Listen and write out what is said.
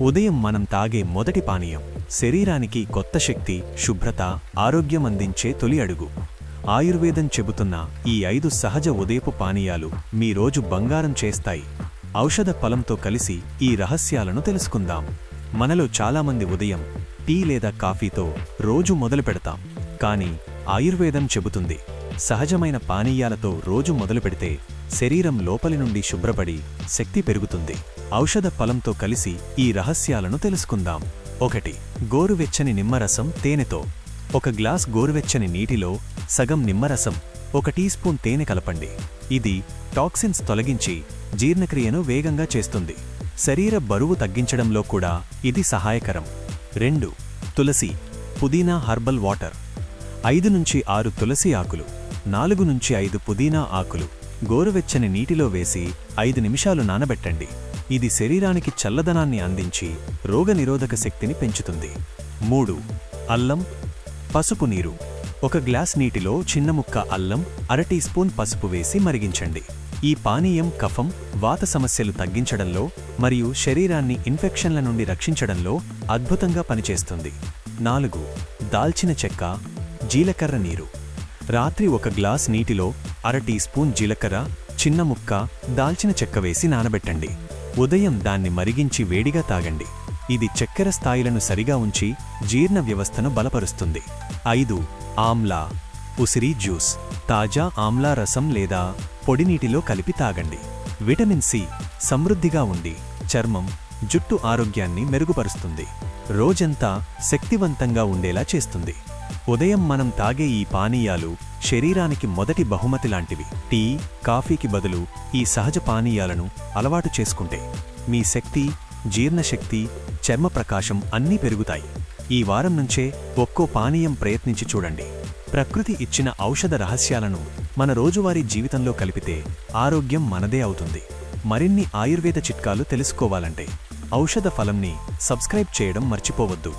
ఉదయం మనం తాగే మొదటి పానీయం శరీరానికి కొత్త శక్తి శుభ్రత ఆరోగ్యం అందించే తొలి అడుగు. ఆయుర్వేదం చెబుతున్న ఈ ఐదు సహజ ఉదయపు పానీయాలు మీ రోజు బంగారం చేస్తాయి. ఔషధ ఫలంతో కలిసి ఈ రహస్యాలను తెలుసుకుందాం. మనలో చాలామంది ఉదయం టీ లేదా కాఫీతో రోజు మొదలు పెడతాం. కానీ ఆయుర్వేదం చెబుతుంది సహజమైన పానీయాలతో రోజు మొదలు పెడితే శరీరం లోపలి నుండి శుభ్రపడి శక్తి పెరుగుతుంది. ఔషధ ఫలంతో కలిసి ఈ రహస్యాలను తెలుసుకుందాం. ఒకటి గోరువెచ్చని నిమ్మరసం తేనెతో. ఒక గ్లాస్ గోరువెచ్చని నీటిలో సగం నిమ్మరసం ఒక టీ స్పూన్ తేనె కలపండి. ఇది టాక్సిన్స్ తొలగించి జీర్ణక్రియను వేగంగా చేస్తుంది. శరీర బరువు తగ్గించడంలో కూడా ఇది సహాయకరం. రెండు తులసి పుదీనా హర్బల్ వాటర్. ఐదు నుంచి ఆరు తులసి ఆకులు నాలుగు నుంచి ఐదు పుదీనా ఆకులు గోరువెచ్చని నీటిలో వేసి ఐదు నిమిషాలు నానబెట్టండి. ఇది శరీరానికి చల్లదనాన్ని అందించి రోగనిరోధక శక్తిని పెంచుతుంది. మూడు అల్లం పసుపు నీరు. ఒక గ్లాస్ నీటిలో చిన్న ముక్క అల్లం అర టీ స్పూన్ పసుపు వేసి మరిగించండి. ఈ పానీయం కఫం వాత సమస్యలు తగ్గించడంలో మరియు శరీరాన్ని ఇన్ఫెక్షన్ల నుండి రక్షించడంలో అద్భుతంగా పనిచేస్తుంది. నాలుగు దాల్చిన చెక్క జీలకర్ర నీరు. రాత్రి ఒక గ్లాస్ నీటిలో అర టీ స్పూన్ జీలకర్ర చిన్న ముక్క దాల్చిన చెక్క వేసి నానబెట్టండి. ఉదయం దాన్ని మరిగించి వేడిగా తాగండి. ఇది చక్కెర స్థాయిలను సరిగా ఉంచి జీర్ణ వ్యవస్థను బలపరుస్తుంది. ఐదు ఆమ్లా ఉసిరి జ్యూస్. తాజా ఆమ్లా రసం లేదా పొడినీటిలో కలిపి తాగండి. విటమిన్ సి సమృద్ధిగా ఉండి చర్మం జుట్టు ఆరోగ్యాన్ని మెరుగుపరుస్తుంది. రోజంతా శక్తివంతంగా ఉండేలా చేస్తుంది. ఉదయం మనం తాగే ఈ పానీయాలు శరీరానికి మొదటి బహుమతి లాంటివి. టీ కాఫీకి బదులు ఈ సహజ పానీయాలను అలవాటు చేసుకుంటే మీ శక్తి జీర్ణశక్తి చర్మ ప్రకాశం అన్నీ పెరుగుతాయి. ఈ వారం నుంచే ఒక్కో పానీయం ప్రయత్నించి చూడండి. ప్రకృతి ఇచ్చిన ఔషధ రహస్యాలను మన రోజువారీ జీవితంలో కలిపితే ఆరోగ్యం మనదే అవుతుంది. మరిన్ని ఆయుర్వేద చిట్కాలు తెలుసుకోవాలంటే ఔషధ ఫలంని సబ్స్క్రైబ్ చేయడం మర్చిపోవద్దు.